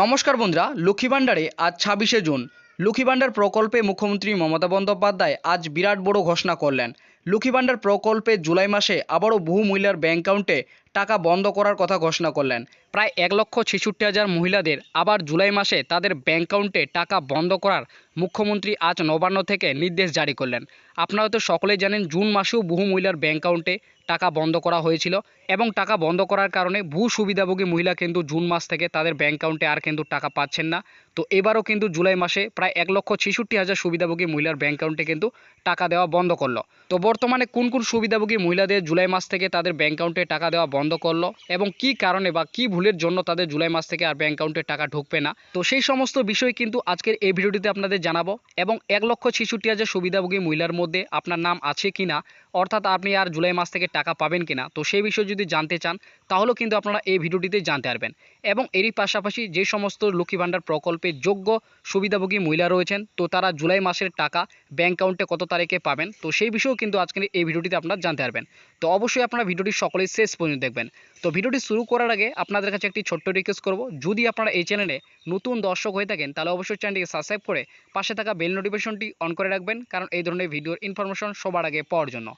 নমস্কার বন্ধুরা, লক্ষ্মী ভাণ্ডারে আজ ছাব্বিশে জুন। লক্ষ্মী ভাণ্ডার প্রকল্পে মুখ্যমন্ত্রী মমতা বন্দ্যোপাধ্যায় আজ বিরাট বড় ঘোষণা করলেন। লক্ষ্মী ভাণ্ডার প্রকল্পে জুলাই মাসে আবারও বহু মহিলার ব্যাংক অ্যাকাউন্টে টাকা বন্ধ করার কথা ঘোষণা করলেন। প্রায় এক লক্ষ ছেষট্টি হাজার মহিলাদের আবার জুলাই মাসে তাদের ব্যাঙ্ক অ্যাকাউন্টে টাকা বন্ধ করার মুখ্যমন্ত্রী আজ নবান্ন থেকে নির্দেশ জারি করলেন। আপনারা তো সকলেই জানেন, জুন মাসেও বহু মহিলার ব্যাংক অ্যাকাউন্টে টাকা বন্ধ করা হয়েছিল এবং টাকা বন্ধ করার কারণে বহু সুবিধাভোগী মহিলা কিন্তু জুন মাস থেকে তাদের ব্যাংক অ্যাকাউন্টে আর কিন্তু টাকা পাচ্ছেন না। তো এবারও কিন্তু জুলাই মাসে প্রায় এক লক্ষ ছেষট্টি হাজার সুবিধাভোগী মহিলার ব্যাংক অ্যাকাউন্টে কিন্তু টাকা দেওয়া বন্ধ করল। তো বর্তমানে কোন কোন সুবিধাভোগী মহিলাদের জুলাই মাস থেকে তাদের ব্যাংক অ্যাকাউন্টে টাকা দেওয়া বন্ধ করল এবং কি কারণে বা কি ভুলের জন্য তাদের জুলাই মাস থেকে আর ব্যাংক অ্যাকাউন্টে টাকা ঢুকবে না। তো সেই সমস্ত বিষয় কিন্তু আজকের এই ভিডিওটিতে আপনাদের জানাব এবং এক লক্ষ ছেষট্টি হাজার সুবিধাভোগী মহিলার মধ্যে আপনার নাম আছে কি না অর্থাৎ আপনি আর জুলাই মাস থেকে টাকা পাবেন কিনা, তো সেই বিষয়ে যদি জানতে চান, তাহলেও কিন্তু আপনারা এই ভিডিওটিতে জানতে পারবেন। এবং এরই পাশাপাশি যে সমস্ত লক্ষ্মী ভাণ্ডার প্রকল্পে যোগ্য সুবিধাভোগী মহিলা রয়েছেন, তো তারা জুলাই মাসের টাকা ব্যাঙ্ক অ্যাকাউন্টে কত তারিখে পাবেন, তো সেই বিষয়েও কিন্তু আজকের এই ভিডিওটিতে আপনারা জানতে পারবেন। তো অবশ্যই আপনারা ভিডিওটি সকলেই শেষ পর্যন্ত দেখবেন। তো ভিডিওটি শুরু করার আগে আপনাদের কাছে একটি ছোট্ট রিকোয়েস্ট করব। যদি আপনারা এই চ্যানেলে নতুন দর্শক হয়ে থাকেন, তাহলে অবশ্যই চ্যানেলটিকে সাবস্ক্রাইব করে পাশে থাকা বেল নোটিফিকেশনটি অন করে রাখবেন, কারণ এই ধরনের ভিডিওর ইনফরমেশন সবার আগে পাওয়ার জন্য।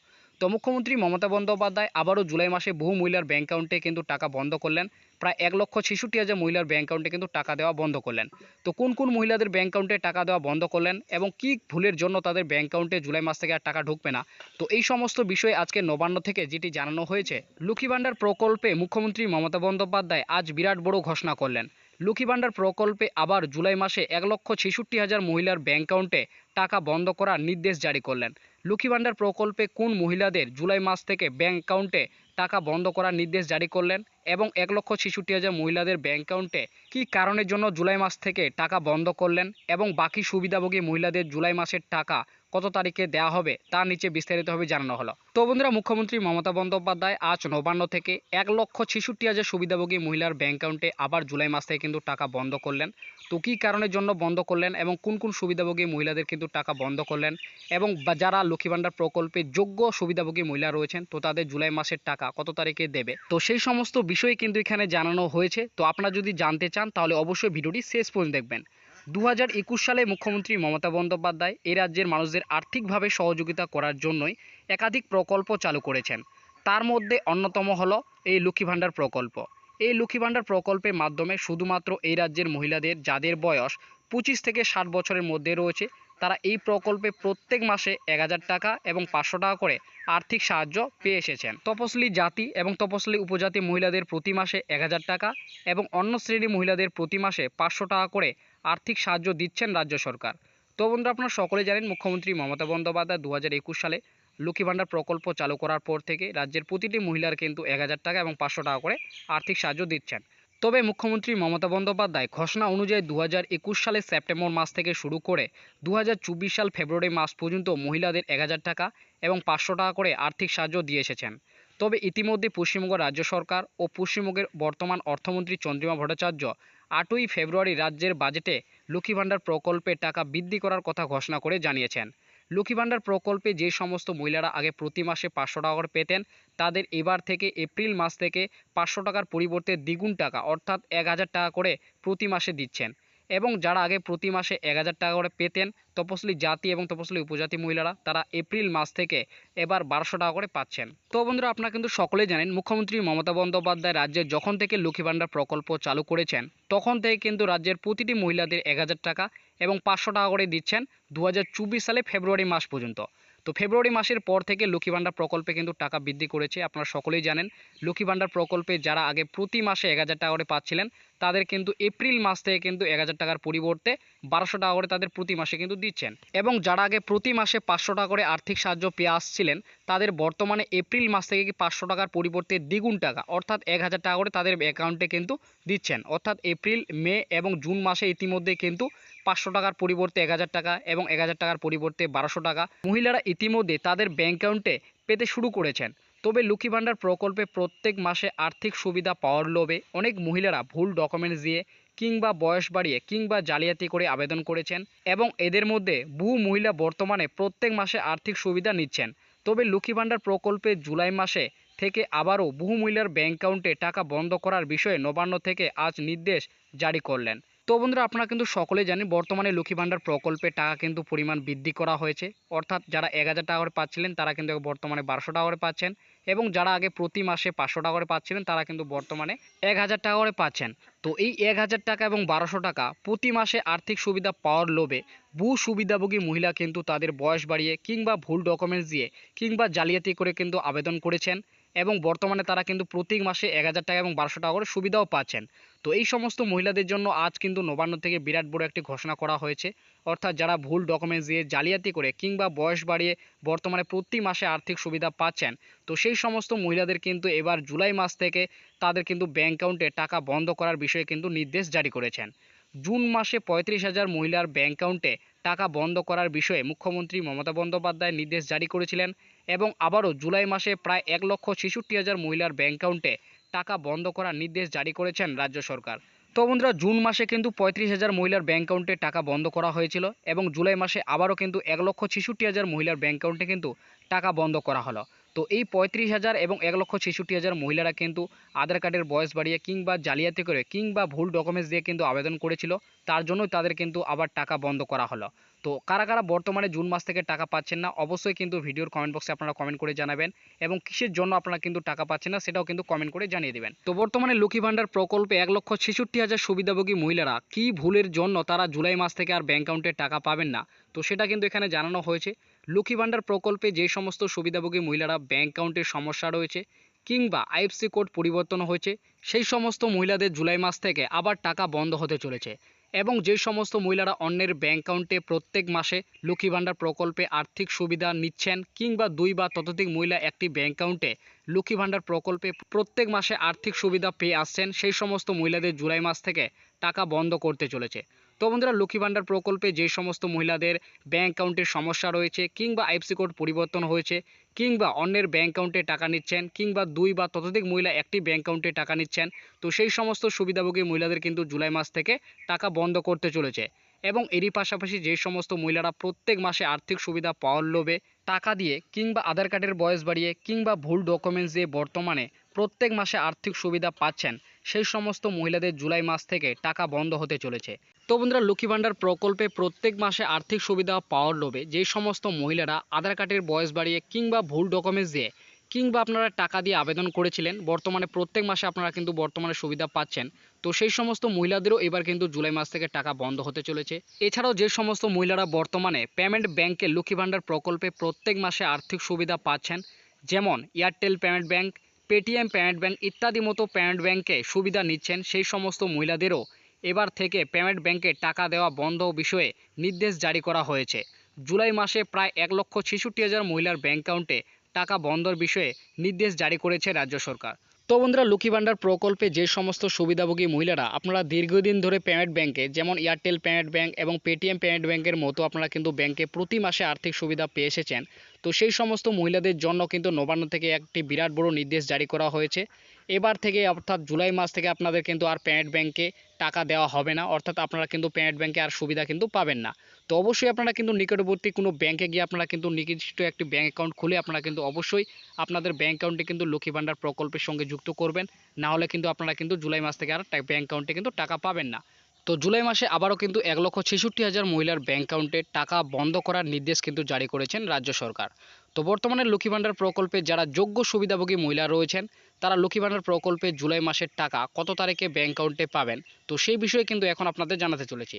তো মুখ্যমন্ত্রী মমতা বন্দ্যোপাধ্যায় আবারও জুলাই মাসে বহু মহিলার ব্যাংক অ্যাকাউন্টে কিন্তু টাকা বন্ধ করলেন। প্রায় এক লক্ষ ছেষট্টি হাজার মহিলার ব্যাংক অ্যাকাউন্টে কিন্তু টাকা দেওয়া বন্ধ করলেন। তো কোন কোন মহিলাদের ব্যাংক অ্যাকাউন্টে টাকা দেওয়া বন্ধ করলেন এবং কি ভুলের জন্য তাদের ব্যাংক অ্যাকাউন্টে জুলাই মাস থেকে আর টাকা ঢুকবে না? তো এই সমস্ত বিষয়ে আজকে নবান্ন থেকে যেটি জানানো হয়েছে লক্ষ্মী ভাণ্ডার প্রকল্পে মুখ্যমন্ত্রী মমতা বন্দ্যোপাধ্যায় আজ বিরাট বড় ঘোষণা করলেন। লক্ষ্মী ভাণ্ডার প্রকল্পে আবার জুলাই মাসে এক লক্ষ ছেষট্টি হাজার মহিলার ব্যাংক অ্যাকাউন্টে টাকা বন্ধ করার নির্দেশ জারি করলেন। লক্ষ্মী ভাণ্ডার প্রকল্পে কোন মহিলাদের জুলাই মাস থেকে ব্যাংক অ্যাকাউন্টে টাকা বন্ধ করার নির্দেশ জারি করলেন এবং এক লক্ষ ছেষট্টি হাজার মহিলাদের ব্যাংক অ্যাকাউন্টে কী কারণের জন্য জুলাই মাস থেকে টাকা বন্ধ করলেন এবং বাকি সুবিধাভোগী মহিলাদের জুলাই মাসের টাকা কত তারিখে দেওয়া হবে তার নিচে বিস্তারিতভাবে জানানো হলো। তো বন্ধুরা, মুখ্যমন্ত্রী মমতা বন্দ্যোপাধ্যায় আজ নবান্ন থেকে এক লক্ষ ছেষট্টি হাজার সুবিধাভোগী মহিলার ব্যাংক অ্যাকাউন্টে আবার জুলাই মাস থেকে কিন্তু টাকা বন্ধ করলেন। তো কী কারণের জন্য বন্ধ করলেন এবং কোন কোন সুবিধাভোগী মহিলাদের কিন্তু টাকা বন্ধ করলেন এবং যারা লক্ষ্মী ভাণ্ডার প্রকল্পে যোগ্য সুবিধাভোগী মহিলা রয়েছেন, তো তাদের জুলাই মাসের টাকা কত তারিখে দেবে? তো সেই সমস্ত বিষয় কিন্তু এখানে জানানো হয়েছে। তো আপনারা যদি জানতে চান, তাহলে অবশ্যই ভিডিওটি শেষ পর্যন্ত দেখবেন। দু হাজার একুশ সালে মুখ্যমন্ত্রী মমতা বন্দ্যোপাধ্যায় এই রাজ্যের মানুষদের আর্থিকভাবে সহযোগিতা করার জন্যই একাধিক প্রকল্প চালু করেছেন। তার মধ্যে অন্যতম হলো এই লক্ষ্মী ভাণ্ডার প্রকল্প। এই লক্ষ্মী ভাণ্ডার প্রকল্পের মাধ্যমে শুধুমাত্র এই রাজ্যের মহিলাদের, যাদের বয়স পঁচিশ থেকে ষাট বছরের মধ্যে রয়েছে, তারা এই প্রকল্পে প্রত্যেক মাসে এক হাজার টাকা এবং পাঁচশো টাকা করে আর্থিক সাহায্য পেয়ে এসেছেন। তপশিলি জাতি এবং তপশিলি উপজাতি মহিলাদের প্রতি মাসে এক হাজার টাকা এবং অন্য শ্রেণি মহিলাদের প্রতি মাসে পাঁচশো টাকা করে আর্থিক সাহায্য দিচ্ছেন রাজ্য সরকার। তো বন্ধুরা, আপনারা সকলে জানেন, মুখ্যমন্ত্রী মমতা বন্দ্যোপাধ্যায় দু হাজার একুশ সালে লক্ষ্মী ভাণ্ডার প্রকল্প চালু করার পর থেকে রাজ্যের প্রতিটি মহিলার কিন্তু এক হাজার টাকা এবং পাঁচশো টাকা করে আর্থিক সাহায্য দিচ্ছেন। তবে মুখ্যমন্ত্রী মমতা বন্দ্যোপাধ্যায় ঘোষণা অনুযায়ী দু হাজার একুশ সালের সেপ্টেম্বর মাস থেকে শুরু করে দু হাজার চব্বিশ সাল ফেব্রুয়ারি মাস পর্যন্ত মহিলাদের এক হাজার টাকা এবং পাঁচশো টাকা করে আর্থিক সাহায্য দিয়ে এসেছেন। তবে ইতিমধ্যে পশ্চিমবঙ্গ রাজ্য সরকার ও পশ্চিমবঙ্গের বর্তমান অর্থমন্ত্রী চন্দ্রিমা ভট্টাচার্য আটই ফেব্রুয়ারি রাজ্যের বাজেটে লক্ষ্মী ভাণ্ডার প্রকল্পে টাকা বৃদ্ধি করার কথা ঘোষণা করে জানিয়েছেন। লক্ষ্মী ভাণ্ডার প্রকল্পে যে সমস্ত মহিলারা আগে প্রতি মাসে পাঁচশো টাকা করে পেতেন, তাদের এবার থেকে এপ্রিল মাস থেকে পাঁচশো টাকার পরিবর্তে দ্বিগুণ টাকা, অর্থাৎ এক হাজার টাকা করে প্রতি মাসে দিচ্ছেন। এবং যারা আগে প্রতি মাসে এক হাজার টাকা করে পেতেন তপশিলি জাতি এবং তপশিলি উপজাতি মহিলারা, তারা এপ্রিল মাস থেকে এবার বারোশো টাকা করে পাচ্ছেন। তো বন্ধুরা, আপনারা কিন্তু সকলেই জানেন, মুখ্যমন্ত্রী মমতা বন্দ্যোপাধ্যায় রাজ্যে যখন থেকে লক্ষ্মী ভাণ্ডার প্রকল্প চালু করেছেন, তখন থেকে কিন্তু রাজ্যের প্রতিটি মহিলাদের এক হাজার টাকা এবং পাঁচশো টাকা করে দিচ্ছেন দু হাজার চব্বিশ সালে ফেব্রুয়ারি মাস পর্যন্ত। তো ফেব্রুয়ারি মাসের পর থেকে লক্ষ্মী ভাণ্ডার প্রকল্পে কিন্তু টাকা বৃদ্ধি করেছে, আপনারা সকলেই জানেন। লক্ষ্মী ভাণ্ডার প্রকল্পে যারা আগে প্রতি মাসে এক হাজার টাকা করে পাচ্ছিলেন, তাদের কিন্তু এপ্রিল মাস থেকে কিন্তু এক হাজার টাকার পরিবর্তে বারোশো টাকা করে তাদের প্রতি মাসে কিন্তু দিচ্ছেন। এবং যারা আগে প্রতি মাসে পাঁচশো টাকা করে আর্থিক সাহায্য পেয়ে আসছিলেন, তাদের বর্তমানে এপ্রিল মাস থেকে কি পাঁচশো টাকার পরিবর্তে দ্বিগুণ টাকা, অর্থাৎ এক হাজার টাকা করে তাদের অ্যাকাউন্টে কিন্তু দিচ্ছেন। অর্থাৎ এপ্রিল, মে এবং জুন মাসে ইতিমধ্যে কিন্তু পাঁচশো টাকার পরিবর্তে এক হাজার টাকা এবং এক হাজার টাকার পরিবর্তে বারোশো টাকা। মহিলারা ইতিমধ্যে তাদের ব্যাঙ্ক অ্যাকাউন্টে পেতে শুরু করেছেন। তবে লক্ষ্মী ভাণ্ডার প্রকল্পে প্রত্যেক মাসে আর্থিক সুবিধা পাওয়ার লোভে অনেক মহিলারা ভুল ডকুমেন্টস দিয়ে কিংবা বয়স বাড়িয়ে কিংবা জালিয়াতি করে আবেদন করেছেন এবং এদের মধ্যে বহু মহিলা বর্তমানে প্রত্যেক মাসে আর্থিক সুবিধা নিচ্ছেন। তবে লক্ষ্মী ভাণ্ডার প্রকল্পে জুলাই মাসে থেকে আবারও বহু মহিলার ব্যাংক অ্যাকাউন্টে টাকা বন্ধ করার বিষয়ে নবান্ন থেকে আজ নির্দেশ জারি করলেন। তো বন্ধুরা, আপনারা কিন্তু সকলে জানেন বর্তমানে লক্ষ্মী ভাণ্ডার প্রকল্পে টাকা কিন্তু পরিমাণ বৃদ্ধি করা হয়েছে। অর্থাৎ যারা এক হাজার টাকা করে পাচ্ছিলেন, তারা কিন্তু বর্তমানে বারোশো টাকা করে পাচ্ছেন এবং যারা আগে প্রতি মাসে পাঁচশো টাকা করে পাচ্ছিলেন, তারা কিন্তু বর্তমানে এক হাজার টাকা করে পাচ্ছেন। তো এই এক হাজার টাকা এবং বারোশো টাকা প্রতি মাসে আর্থিক সুবিধা পাওয়ার লোভে বহু সুবিধাভোগী মহিলা কিন্তু তাদের বয়স বাড়িয়ে কিংবা ভুল ডকুমেন্টস দিয়ে কিংবা জালিয়াতি করে কিন্তু আবেদন করেছেন। এবং বর্তমানে তারা কিন্তু প্রতি মাসে এক হাজার টাকা এবং বারোশো টাকা করে সুবিধাও পাচ্ছেন। তো এই সমস্ত মহিলাদের জন্য আজ কিন্তু নবান্ন থেকে বিরাট বড় একটি ঘোষণা করা হয়েছে। অর্থাৎ যারা ভুল ডকুমেন্টস দিয়ে জালিয়াতি করে কিংবা বয়স বাড়িয়ে বর্তমানে প্রতি মাসে আর্থিক সুবিধা পাচ্ছেন, তো সেই সমস্ত মহিলাদের কিন্তু এবার জুলাই মাস থেকে তাদের কিন্তু ব্যাঙ্ক অ্যাকাউন্টে টাকা বন্ধ করার বিষয়ে কিন্তু নির্দেশ জারি করেছেন। জুন মাসে পঁয়ত্রিশ হাজার মহিলার ব্যাংক অ্যাকাউন্টে টাকা বন্ধ করার বিষয়ে মুখ্যমন্ত্রী মমতা বন্দ্যোপাধ্যায় নির্দেশ জারি করেছিলেন এবং আবারও জুলাই মাসে প্রায় এক লক্ষ ছেষট্টি হাজার মহিলার ব্যাংক অ্যাকাউন্টে টাকা বন্ধ করার নির্দেশ জারি করেছেন রাজ্য সরকার। তো বন্ধুরা, জুন মাসে কিন্তু পঁয়ত্রিশ হাজার মহিলার ব্যাংক অ্যাকাউন্টে টাকা বন্ধ করা হয়েছিল এবং জুলাই মাসে আবারও কিন্তু এক লক্ষ ছেষট্টি হাজার মহিলার ব্যাংক অ্যাকাউন্টে কিন্তু টাকা বন্ধ করা হলো। তো এই পঁয়ত্রিশ হাজার এবং এক লক্ষ ছেষট্টি হাজার মহিলারা কিন্তু আধার কার্ডের বয়স বাড়িয়ে কিংবা জালিয়াতি করে কিংবা ভুল ডকুমেন্টস দিয়ে কিন্তু আবেদন করেছিল, তার জন্যই তাদের কিন্তু আবার টাকা বন্ধ করা হলো। তো কারা কারা বর্তমানে জুন মাস থেকে টাকা পাচ্ছেন না, অবশ্যই কিন্তু ভিডিওর কমেন্ট বক্সে আপনারা কমেন্ট করে জানাবেন এবং কিসের জন্য আপনারা কিন্তু টাকা পাচ্ছেন না সেটাও কিন্তু কমেন্ট করে জানিয়ে দেবেন। তো বর্তমানে লক্ষ্মী ভাণ্ডার প্রকল্পে এক লক্ষ ছেষট্টি হাজার সুবিধাভোগী মহিলারা কী ভুলের জন্য তারা জুলাই মাস থেকে আর ব্যাংক অ্যাকাউন্টে টাকা পাবেন না? তো সেটা কিন্তু এখানে জানানো হয়েছে। লক্ষ্মী ভাণ্ডার প্রকল্পে যে সমস্ত সুবিধাভোগী মহিলারা ব্যাংক অ্যাকাউন্টের সমস্যা রয়েছে কিংবা আইএফসি কোড পরিবর্তন হয়েছে, সেই সমস্ত মহিলাদের জুলাই মাস থেকে আবার টাকা বন্ধ হতে চলেছে এবং যে সমস্ত মহিলারা অন্যের ব্যাংক অ্যাকাউন্টে প্রত্যেক মাসে লক্ষ্মী ভাণ্ডার প্রকল্পে আর্থিক সুবিধা নিচ্ছেন কিংবা দুই বা ততোধিক মহিলা একটি ব্যাংক অ্যাকাউন্টে লক্ষ্মী ভাণ্ডার প্রকল্পে প্রত্যেক মাসে আর্থিক সুবিধা পেয়ে আসছেন, সেই সমস্ত মহিলাদের জুলাই মাস থেকে টাকা বন্ধ করতে চলেছে। তো বন্ধুরা, লক্ষ্মী ভাণ্ডার প্রকল্পে যে সমস্ত মহিলাদের ব্যাংক অ্যাকাউন্টের সমস্যা রয়েছে, কিংবা আইএফসি কোড পরিবর্তন হয়েছে, কিংবা অন্যের ব্যাংক অ্যাকাউন্টে টাকা নিচ্ছেন, কিংবা দুই বা ততোধিক মহিলা একটি ব্যাংক অ্যাকাউন্টে টাকা নিচ্ছেন, তো সেই সমস্ত সুবিধাভোগী মহিলাদের কিন্তু জুলাই মাস থেকে টাকা বন্ধ করতে চলেছে। এবং এরই পাশাপাশি যে সমস্ত মহিলারা প্রত্যেক মাসে আর্থিক সুবিধা পাওয়ার লোভে টাকা দিয়ে, কিংবা আধার কার্ডের বয়স বাড়িয়ে, কিংবা ভুল ডকুমেন্টস দিয়ে বর্তমানে প্রত্যেক মাসে আর্থিক সুবিধা পাচ্ছেন সেই সমস্ত মহিলাদের জুলাই মাস থেকে টাকা বন্ধ হতে চলেছে। তো বন্ধুরা, লক্ষ্মী ভাণ্ডার প্রকল্পে প্রত্যেক মাসে আর্থিক সুবিধা পাওয়ার লোভে যে সমস্ত মহিলারা আধার কার্ডের বয়স বাড়িয়ে কিংবা ভুল ডকুমেন্টস দিয়ে কিংবা আপনারা টাকা দিয়ে আবেদন করেছিলেন, বর্তমানে প্রত্যেক মাসে আপনারা কিন্তু বর্তমানে সুবিধা পাচ্ছেন। তো সেই সমস্ত মহিলাদেরও এবার কিন্তু জুলাই মাস থেকে টাকা বন্ধ হতে চলেছে। এছাড়াও যে সমস্ত মহিলারা বর্তমানে পেমেন্ট ব্যাংকে লক্ষ্মী ভাণ্ডার প্রকল্পে প্রত্যেক মাসে আর্থিক সুবিধা পাচ্ছেন, যেমন Airtel payment bank Paytm payment bank ইত্যাদি মতো পেমেন্ট ব্যাঙ্কে সুবিধা নিচ্ছেন সেই সমস্ত মহিলাদেরও। এবার থেকে পেমেন্ট ব্যাঙ্কে টাকা দেওয়া বন্ধ বিষয়ে নির্দেশ জারি করা হয়েছে। জুলাই মাসে প্রায় এক লক্ষ ছেষট্টি হাজার মহিলার ব্যাঙ্ক অ্যাকাউন্টে টাকা বন্ধর বিষয়ে নির্দেশ জারি করেছে রাজ্য সরকার। তো বন্ধুরা, লক্ষ্মী ভাণ্ডার প্রকল্পে যে সমস্ত সুবিধাভোগী মহিলারা, আপনারা দীর্ঘদিন ধরে পেমেন্ট ব্যাংকে যেমন এয়ারটেল পেমেন্ট ব্যাংক এবং পেটিএম পেমেন্ট ব্যাংকের মতো আপনারা কিন্তু ব্যাংকে প্রতি মাসে আর্থিক সুবিধা পেয়ে এসেছেন। তো সেই সমস্ত মহিলাদের জন্য কিন্তু নবান্ন থেকে একটি বিরাট বড় নির্দেশ জারি করা হয়েছে। এবার থেকে অর্থাৎ জুলাই মাস থেকে আপনাদের কিন্তু আর পেমেন্ট ব্যাংকে টাকা দেওয়া হবে না, অর্থাৎ আপনারা কিন্তু পেমেন্ট ব্যাংকে আর সুবিধা কিন্তু পাবেন না। তো অবশ্যই আপনারা কিন্তু নিকটবর্তী কোনো ব্যাংকে গিয়ে আপনারা কিন্তু নির্দিষ্ট একটি ব্যাংক অ্যাকাউন্ট খুলে আপনারা কিন্তু অবশ্যই আপনাদের ব্যাংক অ্যাকাউন্টে কিন্তু লক্ষ্মী ভাণ্ডার প্রকল্পের সঙ্গে যুক্ত করবেন। না হলে কিন্তু আপনারা কিন্তু জুলাই মাস থেকে আর ব্যাংক অ্যাকাউন্টে কিন্তু টাকা পাবেন না। তো জুলাই মাসে আবারও কিন্তু এক লক্ষ ছেষট্টি হাজার মহিলার ব্যাংক অ্যাকাউন্টে টাকা বন্ধ করার নির্দেশ কিন্তু জারি করেছেন রাজ্য সরকার। তো বর্তমানে লক্ষ্মী ভাণ্ডার প্রকল্পে যারা যোগ্য সুবিধাভোগী মহিলা রয়েছেন, তারা লক্ষ্মী ভাণ্ডার প্রকল্পে জুলাই মাসের টাকা কত তারিখে ব্যাংক অ্যাকাউন্টে পাবেন? তো সেই বিষয়ে কিন্তু এখন আপনাদের জানাতে চলেছি।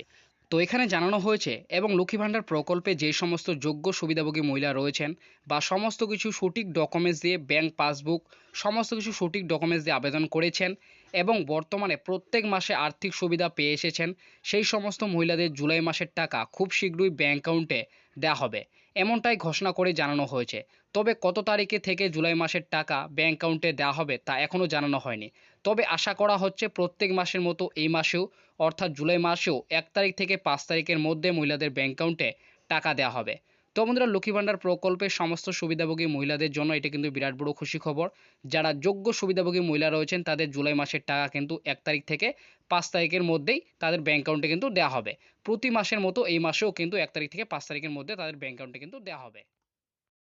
তো এখানে জানানো হয়েছে, এবং লক্ষ্মী ভাণ্ডার প্রকল্পে যে সমস্ত যোগ্য সুবিধাভোগী মহিলা রয়েছেন বা সমস্ত কিছু সঠিক ডকুমেন্টস দিয়ে ব্যাংক পাসবুক সমস্ত কিছু সঠিক ডকুমেন্টস দিয়ে আবেদন করেছেন এবং বর্তমানে প্রত্যেক মাসে আর্থিক সুবিধা পেয়ে এসেছেন, সেই সমস্ত মহিলাদের জুলাই মাসের টাকা খুব শীঘ্রই ব্যাংক অ্যাকাউন্টে দেওয়া হবে। এমনটাই ঘোষণা করে জানানো হয়েছে। তবে কত তারিখে থেকে জুলাই মাসের টাকা ব্যাঙ্ক অ্যাকাউন্টে দেওয়া হবে তা এখনও জানানো হয়নি। তবে আশা করা হচ্ছে প্রত্যেক মাসের মতো এই মাসেও, অর্থাৎ জুলাই মাসেও এক তারিখ থেকে পাঁচ তারিখের মধ্যে মহিলাদের ব্যাংক অ্যাকাউন্টে টাকা দেওয়া হবে। তো বন্ধুরা লক্ষ্মী ভাণ্ডার প্রকল্পের সমস্ত সুবিধাভোগী মহিলাদের জন্য এটা কিন্তু বিরাট বড় খুশি খবর। যারা যোগ্য সুবিধাভোগী মহিলা রয়েছেন, তাদের জুলাই মাসের টাকা কিন্তু এক তারিখ থেকে পাঁচ তারিখের মধ্যেই তাদের ব্যাঙ্ক অ্যাকাউন্টে কিন্তু দেওয়া হবে। প্রতি মাসের মতো এই মাসেও কিন্তু এক তারিখ থেকে পাঁচ তারিখের মধ্যে তাদের ব্যাংক অ্যাকাউন্টে কিন্তু দেওয়া হবে।